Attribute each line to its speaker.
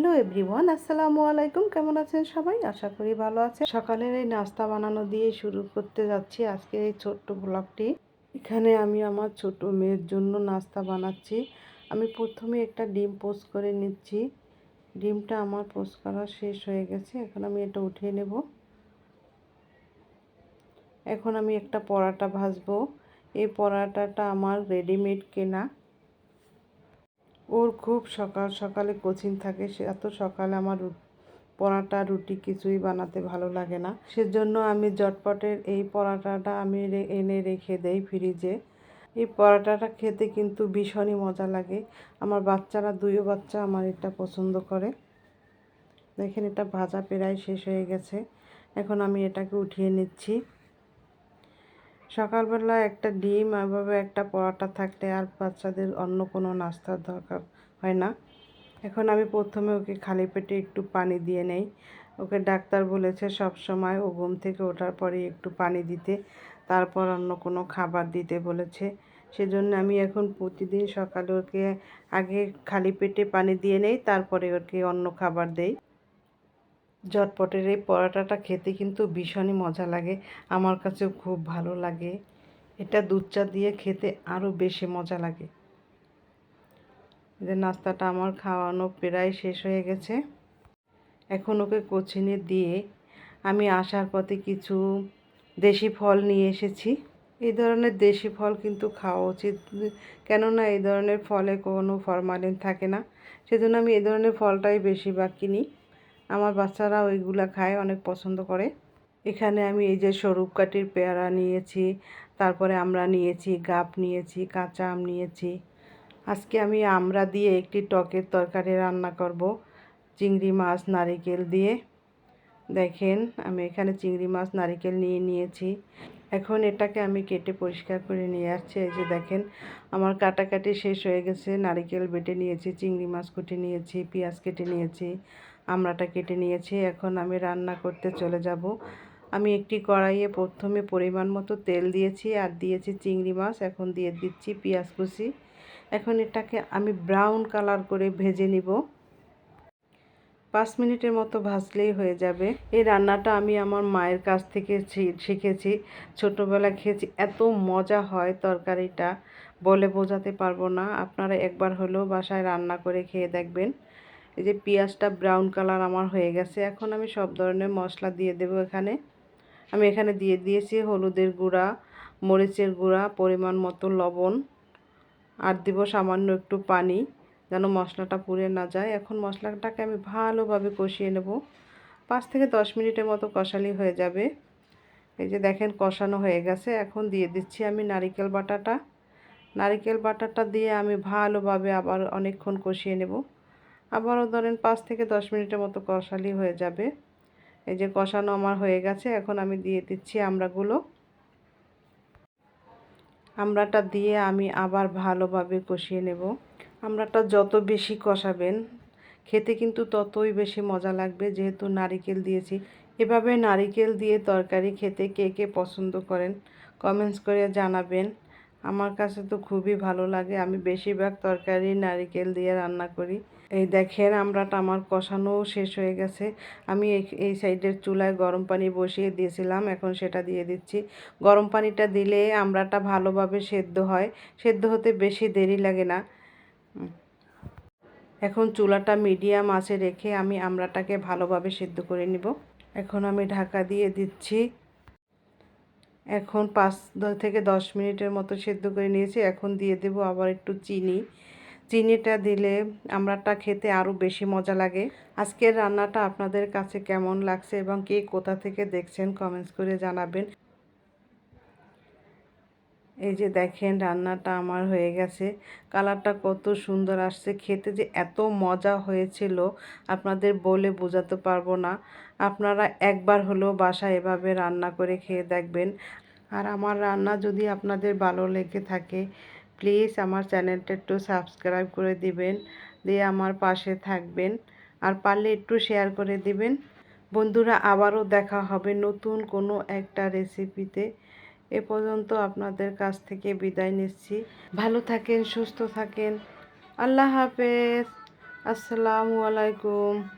Speaker 1: Hello everyone, আসসালামু আলাইকুম। কেমন আছেন সবাই? আশা করি ভালো আছে সকালের এই নাস্তা বানানো দিয়ে শুরু করতে যাচ্ছি আজকের এই ছোট্ট ব্লগটি। এখানে আমি আমার ছোট মেয়ের জন্য নাস্তা বানাচ্ছি। আমি প্রথমে একটা ডিম পোস্ট করে নিচ্ছি। ডিমটা আমার পোস্ট করা শেষ হয়ে গেছে। এখন আমি এটা উঠিয়ে নেব। এখন আমি একটা পরাটা ভাজবো। এই পরাটাটা আমার রেডিমেড কেনা। ওর খুব সকাল সকালে কোচিং থাকে। সে এত সকালে আমার পরাটা রুটি কিছুই বানাতে ভালো লাগে না। সেজন্য আমি জটপটের এই পরাটাটা আমি এনে রেখে দেই ফ্রিজে। এই পরাটাটা খেতে কিন্তু ভীষণই মজা লাগে। আমার বাচ্চারা, দুইও বাচ্চা আমার এটা পছন্দ করে। দেখেন এটা ভাজা প্রায় শেষ হয়ে গেছে। এখন আমি এটাকে উঠিয়ে নিচ্ছি। সকালবেলা একটা ডিম, এভাবে একটা পরোটা থাকলে আর বাচ্চাদের অন্য কোনো নাস্তার দরকার হয় না। এখন আমি প্রথমে ওকে খালি পেটে একটু পানি দিয়ে নেই। ওকে ডাক্তার বলেছে সব সময় ও ঘুম থেকে ওঠার পরে একটু পানি দিতে, তারপর অন্য কোনো খাবার দিতে বলেছে। সেজন্য আমি এখন প্রতিদিন সকালে ওকে আগে খালি পেটে পানি দিয়ে নেই, তারপরে ওকে অন্য খাবার দেই। জটপটের এই পরোটাটা খেতে কিন্তু ভীষণই মজা লাগে। আমার কাছেও খুব ভালো লাগে। এটা দুধ চা দিয়ে খেতে আরও বেশি মজা লাগে। যে নাস্তাটা আমার খাওয়ানো প্রায় শেষ হয়ে গেছে। এখন ওকে কোচিনে দিয়ে আমি আসার পথে কিছু দেশি ফল নিয়ে এসেছি। এই ধরনের দেশি ফল কিন্তু খাওয়া উচিত। কেননা এই ধরনের ফলে কোনো ফরমালিন থাকে না। সেজন্য আমি এই ধরনের ফলটাই বেশিরভাগ কিনি আমার বাচ্চারা ওইগুলো খায়, অনেক পছন্দ করে। এখানে আমি এই যে সরুপকাঠির পেয়ারা নিয়েছি, তারপরে আমরা নিয়েছি, গাপ নিয়েছি, কাঁচা আম নিয়েছি। আজকে আমি আমরা দিয়ে একটি টকের তরকারি রান্না করব, চিংড়ি মাছ, নারিকেল দিয়ে। দেখেন, আমি এখানে চিংড়ি মাছ, নারিকেল নিয়ে নিয়েছি। এখন এটাকে আমি কেটে পরিষ্কার করে নিয়ে আসছি। এই যে দেখেন, আমার কাটাকাটি শেষ হয়ে গেছে। নারিকেল বেটে নিয়েছি, চিংড়ি মাছ কুটে নিয়েছি, পেঁয়াজ কেটে নিয়েছি, আমড়াটা কেটে নিয়েছি। এখন আমি রান্না করতে চলে যাব। আমি একটি কড়াইয়ে প্রথমে পরিমাণ মতো তেল দিয়েছি আর দিয়েছি চিংড়ি মাছ। এখন দিয়ে দিচ্ছি পেঁয়াজ কুচি। এখন এটাকে আমি ব্রাউন কালার করে ভেজে নিব। পাঁচ মিনিটের মতো ভাজলেই হয়ে যাবে। এই রান্নাটা আমি আমার মায়ের কাছ থেকে শিখেছি। ছোটোবেলা খেয়েছি। এত মজা হয় তরকারিটা। বলে বোঝাতে পারব না। আপনারা একবার হলেও বাসায় রান্না করে খেয়ে দেখবেন। এই যে পেঁয়াজটা ব্রাউন কালার আমার হয়ে গেছে। এখন আমি সব ধরনের মশলা দিয়ে দেবো এখানে। আমি এখানে দিয়ে দিয়েছি হলুদের গুঁড়া, মরিচের গুঁড়া, পরিমাণ মতো লবণ। আর দিব সামান্য একটু পানি। যেন মশলাটা পুড়ে না যায়। এখন মশলাটাকে আমি ভালোভাবে কষিয়ে নেব। পাঁচ থেকে দশ মিনিটের মতো কষালি হয়ে যাবে। এই যে দেখেন কষানো হয়ে গেছে। এখন দিয়ে দিচ্ছি আমি নারিকেল বাটাটা। নারিকেল বাটাটা দিয়ে আমি ভালোভাবে আবার অনেকক্ষণ কষিয়ে নেব। আবারও ধরেন পাঁচ থেকে দশ মিনিটের মতো কষালি হয়ে যাবে। এই যে কষানো আমার হয়ে গেছে। এখন আমি দিয়ে দিচ্ছি আমড়াগুলো। আমড়াটা দিয়ে আমি আবার ভালোভাবে কষিয়ে নেব। আমড়াটা যত বেশি কষাবেন, খেতে কিন্তু ততই বেশি মজা লাগবে, যেহেতু নারিকেল দিয়েছি। এভাবে নারিকেল দিয়ে তরকারি খেতে কে কে পছন্দ করেন কমেন্টস করে জানাবেন। আমার কাছে তো খুবই ভালো লাগে, আমি বেশিরভাগ তরকারি নারিকেল দিয়ে রান্না করি। এই দেখেন আমড়াটা আমার কষানো শেষ হয়ে গেছে। আমি এই- সাইডের চুলায় গরম পানি বসিয়ে দিয়েছিলাম, এখন সেটা দিয়ে দিচ্ছি। গরম পানিটা দিলে আমড়াটা ভালোভাবে সেদ্ধ হয়। সেদ্ধ হতে বেশি দেরি লাগে না। এখন চুলাটা মিডিয়াম আঁচে রেখে আমি আমড়াটাকে ভালোভাবে সেদ্ধ করে নিব। এখন আমি ঢাকা দিয়ে দিচ্ছি। এখন পাঁচ থেকে দশ মিনিটের মতো সেদ্ধ করে নিয়েছি। এখন দিয়ে দেব আবার একটু চিনি। চিনিটা দিলে আমড়াটা খেতে আরও বেশি মজা লাগে। আজকের রান্নাটা আপনাদের কাছে কেমন লাগছে এবং কে কোথা থেকে দেখছেন কমেন্টস করে জানাবেন। এই যে দেখেন রান্নাটা আমার হয়ে গেছে। কালারটা কত সুন্দর আসছে। খেতে যে এত মজা হয়েছিল, আপনাদের বলে বোঝাতে পারব না। আপনারা একবার হলেও বাসায় এভাবে রান্না করে খেয়ে দেখবেন। আর আমার রান্না যদি আপনাদের ভালো লেগে থাকে, প্লিজ আমার চ্যানেলটা একটু সাবস্ক্রাইব করে দিবেন, দিয়ে আমার পাশে থাকবেন। আর পারলে একটু শেয়ার করে দিবেন। বন্ধুরা, আবারও দেখা হবে নতুন কোনো একটা রেসিপিতে এ পর্যন্ত আপনাদের কাছ থেকে বিদায় নিচ্ছি। ভালো থাকেন, সুস্থ থাকেন। আল্লাহ হাফেজ। আসসালামু আলাইকুম।